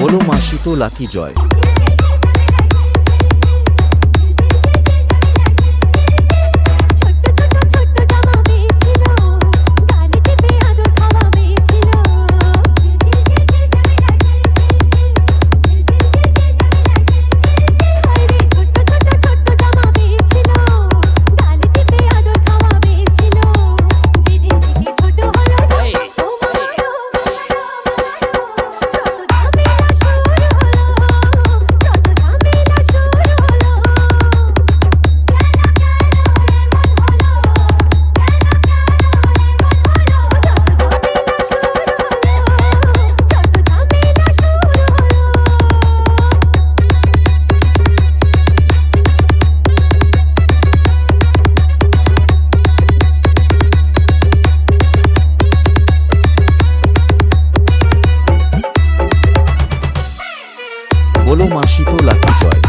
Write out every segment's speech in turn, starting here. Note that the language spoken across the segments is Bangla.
বলো মাসি তো Lucky Joy. Lucky Joy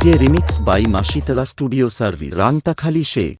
DJ remix by Masitala studio service. Rantakhali say.